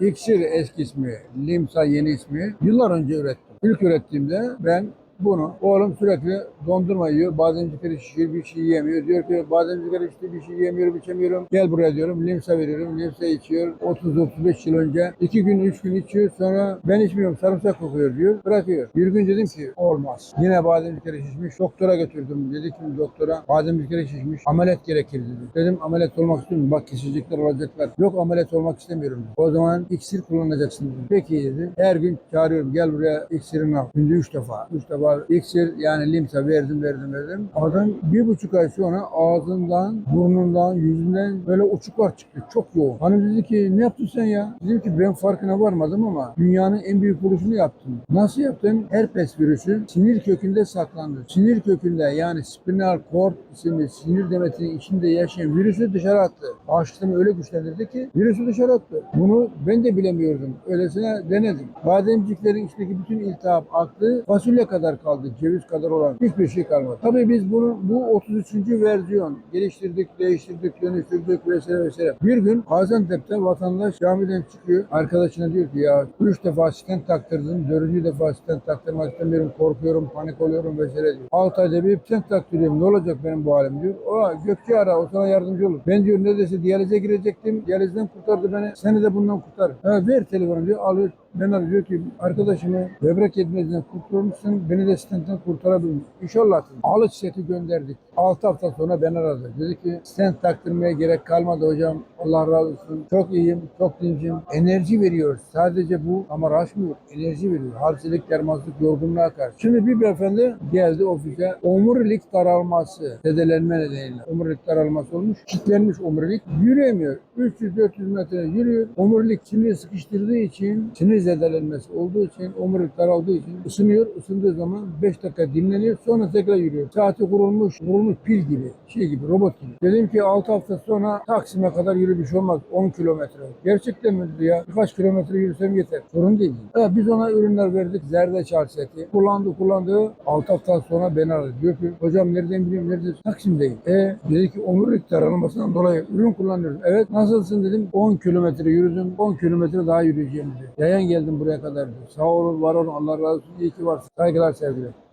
İksir eski ismi, Limsa yeni ismi. Yıllar önce ürettim. İlk ürettiğimde ben bunu oğlum sürekli dondurma yiyor. Bademcikleri şişiyor, bir şey yiyemiyor. Diyor ki bademcikleri işte bir şey yiyemiyorum, içemiyorum. Gel buraya diyorum. Limsa veriyorum. Limsa içiyor. 30-35 yıl önce. 2 gün, 3 gün içiyor. Sonra ben içmiyorum. Sarımsak kokuyor diyor. Bırakıyor. Bir gün dedim ki olmaz. Yine bademcikleri şişmiş. Doktora götürdüm. Dedi ki doktora bademcikleri şişmiş. Ameliyat gerekir dedi. Dedim ameliyat olmak istiyorum. Bak kesecekler olacaklar. Yok ameliyat olmak istemiyorum. O zaman iksir kullanacaksın dedi. Peki dedi. Her gün çağırıyorum. Gel buraya iksirini al. Günde 3 defa. 3 defa iksir yani limsa verdim verdim verdim. Adam bir buçuk ay sonra ağzından, burnundan, yüzünden böyle uçuklar çıktı. Çok yoğun. Hanım dedi ki ne yaptın sen ya? Dedim ki ben farkına varmadım ama dünyanın en büyük buluşunu yaptım. Nasıl yaptın? Herpes virüsü sinir kökünde saklandı. Sinir kökünde yani spinal cord isimli sinir demetinin içinde yaşayan virüsü dışarı attı. Bağışıklığını öyle güçlendirdi ki virüsü dışarı attı. Bunu ben de bilemiyordum. Öylesine denedim. Bademciklerin içindeki bütün iltihap aktı. Fasulye kadar kaldı. Ceviz kadar olan hiçbir şey kalmadı. Tabii biz bunu bu 33. versiyon geliştirdik, değiştirdik, dönüştürdük vesaire vesaire. Bir gün Gaziantep'te vatandaş camiden çıkıyor. Arkadaşına diyor ki ya üç defa stent taktırdım. Dördüncü defa stent taktırmak istemiyorum. Korkuyorum, panik oluyorum vesaire diyor. 6 ayda bir stent taktırıyorum. Ne olacak benim bu halim diyor. O Gökçe ara o sana yardımcı olur. Ben diyor neredeyse diyalize girecektim. Diyalizden kurtardı beni. Seni de bundan kurtar. Ha, ver telefonu diyor. Alıyor. Arıyor diyor ki arkadaşımı böbrek yetmezliğinden kurtarmışsın. Beni de stentten kurtarabilir İnşallah. dedim. Alıç seti gönderdik. 6 hafta sonra ben aradı. Dedi ki stent taktırmaya gerek kalmadı hocam. Allah razı olsun. Çok iyiyim. Çok dincim. Enerji veriyor. Sadece bu ama raşmıyor. Enerji veriyor. Halsilik, dermazlık, yorgunluğa karşı. Şimdi bir beyefendi geldi ofise. Omurilik daralması. Zedelenme nedeniyle. Omurilik daralması olmuş. Kitlenmiş omurilik. Yürüyemiyor. 300-400 metre yürüyor. Omurilik siniri sıkıştırdığı için sinir zedelenmesi olduğu için omurilik daraldığı için ısınıyor. Isındığı zaman 5 dakika dinleniyor. Sonra tekrar yürüyor. Saati kurulmuş, kurulmuş pil gibi. Şey gibi, robot gibi. Dedim ki 6 hafta sonra Taksim'e kadar yürü bir şey olmaz. 10 kilometre. Gerçekten mi dedi ya? Birkaç kilometre yürüsem yeter. Sorun değil. Evet, biz ona ürünler verdik. Zerdeçal seti. Kullandı kullandı. 6 hafta sonra beni aradı. Diyor ki hocam nereden biliyorum nerede? Taksim'deyim. E dedi ki omurilik daralmasından dolayı ürün kullanıyorum. Evet nasılsın dedim. 10 kilometre yürüdüm. 10 kilometre daha yürüyeceğim dedi. Yayan geldim buraya kadar. Sağ olun var olun Allah razı olsun. İyi ki varsın. Saygılar sevgiler.